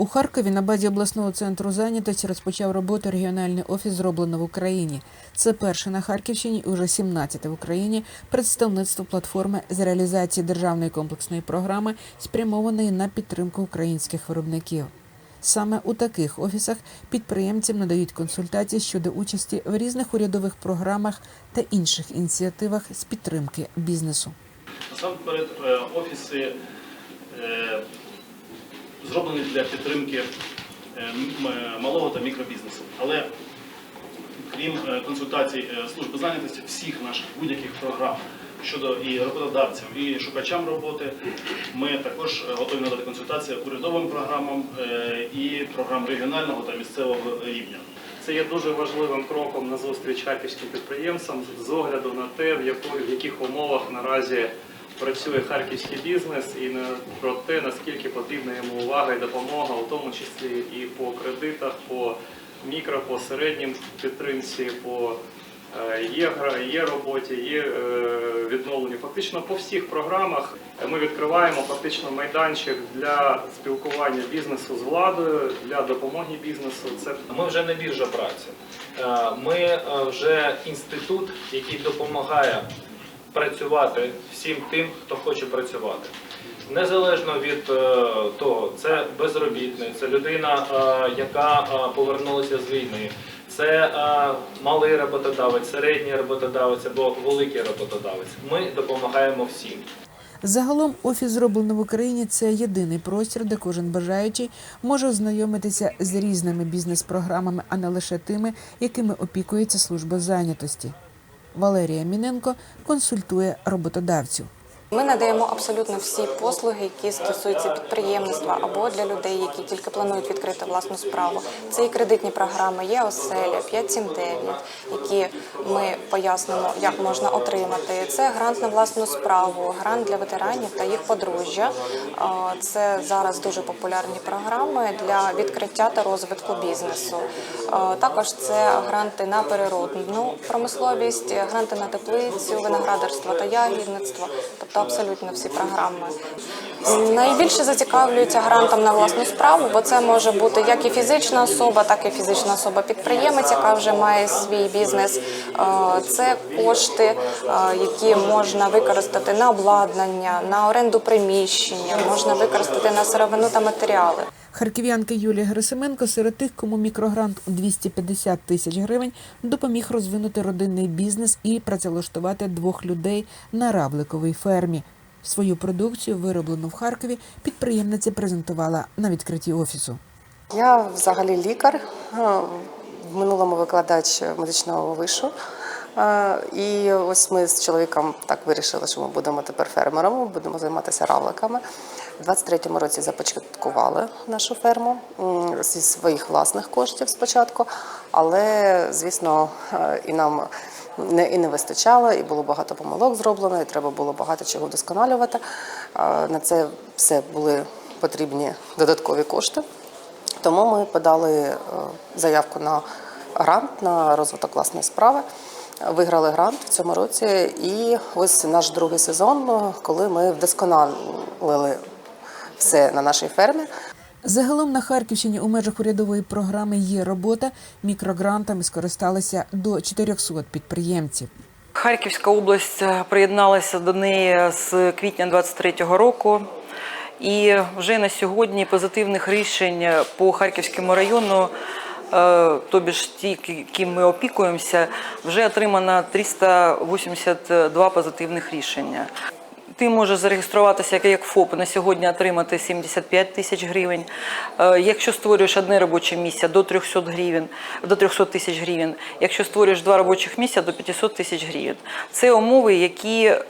У Харкові на базі обласного центру зайнятості розпочав роботу регіональний офіс зроблено в Україні. Це перше на Харківщині і вже 17 в Україні представництво платформи з реалізації державної комплексної програми, спрямованої на підтримку українських виробників. Саме у таких офісах підприємцям надають консультації щодо участі в різних урядових програмах та інших ініціативах з підтримки бізнесу. Насамперед, е, офіси е, зроблені для підтримки е, м- малого та мікробізнесу. Але крім е, консультацій е, служби зайнятості, всіх наших будь-яких програм щодо і роботодавцям, і шукачам роботи, ми також е, готові надати консультації урядовим програмам е, і програм регіонального та місцевого рівня. Це є дуже важливим кроком на зустріч харківським підприємцям з огляду на те, в яких умовах наразі працює харківський бізнес, і на про те, наскільки потрібна йому увага і допомога, у тому числі і по кредитах, по мікро, по середнім підтримці, по е, є є роботі, є е, відновленню. Фактично по всіх програмах ми відкриваємо фактично майданчик для спілкування бізнесу з владою, для допомоги бізнесу. Це Ми вже не біржа праці. Е, Ми вже інститут, який допомагає працювати всім тим, хто хоче працювати. Незалежно від е, того, це безробітний, це людина, е, яка е, повернулася з війни, це малий роботодавець, середній роботодавець або великий роботодавець. Ми допомагаємо всім. Загалом офіс зроблено в Україні це єдиний простір, де кожен бажаючий може ознайомитися з різними бізнес-програмами, а не лише тими, якими опікується служба зайнятості. Валерія Міненко консультує роботодавців. Ми надаємо абсолютно всі послуги, які стосуються підприємництва або для людей, які тільки планують відкрити власну справу. Це і кредитні програми, є оселя 579, які ми пояснимо, як можна отримати. Це грант на власну справу, грант для ветеранів та їх подружжя. Це зараз дуже популярні програми для відкриття та розвитку бізнесу. Також це гранти на переробну промисловість, гранти на теплицю, виноградарство та ягідництво, тобто абсолютно всі програми. Найбільше зацікавлюються грантом на власну справу, бо це може бути як і фізична особа, так і фізична особа-підприємець, яка вже має свій бізнес. Е, Це кошти, е, які можна використати на обладнання, на оренду приміщення, можна використати на сировину та матеріали. Харків'янка Юлія Герасименко серед тих, кому мікрогрант у 250 тисяч гривень допоміг розвинути родинний бізнес і працевлаштувати двох людей на равликовій фермі. Свою продукцію, вироблену в Харкові, підприємниця презентувала на відкритті офісу. Я взагалі лікар, е, в минулому викладач медичного вишу. Е, І ось ми з чоловіком так вирішили, що ми будемо тепер фермерами, будемо займатися равликами. У 23-му році започаткували нашу ферму зі своїх власних коштів спочатку, але, звісно, е, і нам не, і не вистачало, і було багато помилок зроблено, і треба було багато чого вдосконалювати. Е, На це все були потрібні додаткові кошти. Тому ми подали заявку на грант на розвиток власної справи. Виграли грант в цьому році, і ось наш другий сезон, е, коли ми вдосконалили все на нашій фермі. Загалом на Харківщині у межах урядової програми є робота. Мікрогрантами скористалися до 400 підприємців. Харківська область е, приєдналася до неї з квітня 23-го року. І вже на сьогодні позитивних рішень по Харківському району, тобі ж ті, ким ми опікуємося, вже отримано 382 позитивних рішення. Ти можеш зареєструватися як ФОП на сьогодні отримати 75 тисяч гривень. Е, Якщо створюєш одне робоче місце до 300 гривень, до 300 тисяч гривень. Якщо створюєш два робочих місця до 500 тисяч гривень. Це умови, які е,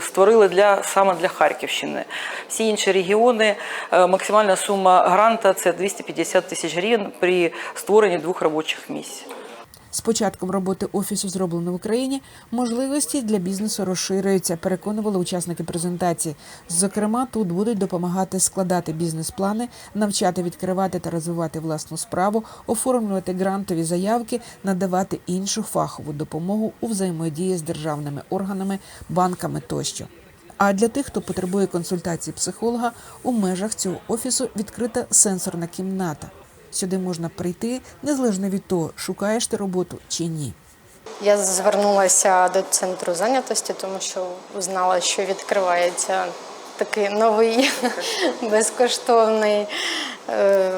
створили для саме для Харківщини. Всі інші регіони е, максимальна сума гранта це 250 тисяч гривень при створенні двох робочих місць. З початком роботи офісу зроблено в Україні можливості для бізнесу розширюються, переконували учасники презентації. Зокрема, тут будуть допомагати складати бізнес-плани, навчати відкривати та розвивати власну справу, оформлювати грантові заявки, надавати іншу фахову допомогу у взаємодії з державними органами, банками тощо. А для тих, хто потребує консультації психолога, у межах цього офісу відкрита сенсорна кімната. Сюди можна прийти незалежно від того, шукаєш ти роботу чи ні. Я звернулася до центру зайнятості, тому що знала, що відкривається такий новий безкоштовний е,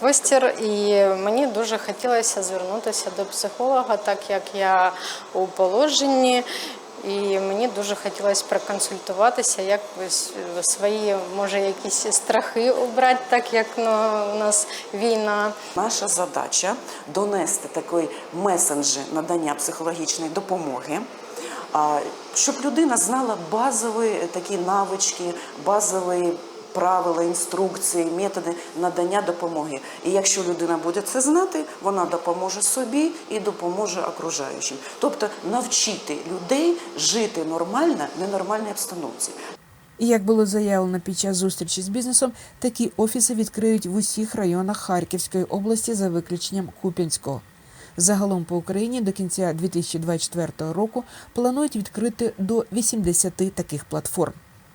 простір. І мені дуже хотілося звернутися до психолога, так як я у положенні. І мені дуже хотілося проконсультуватися, як свої, може, якісь страхи обрати, так як ну, у нас війна. Наша задача донести такий месенджі надання психологічної допомоги, щоб людина знала базові такі навички, базові правила, інструкції, методи надання допомоги. І якщо людина буде це знати, вона допоможе собі і допоможе окружаючим. Тобто навчити людей жити нормально в ненормальній обстановці. І як було заявлено під час зустрічі з бізнесом, такі офіси відкриють в усіх районах Харківської області за виключенням Куп'янського. Загалом по Україні до кінця 2024 року планують відкрити до 80 таких платформ.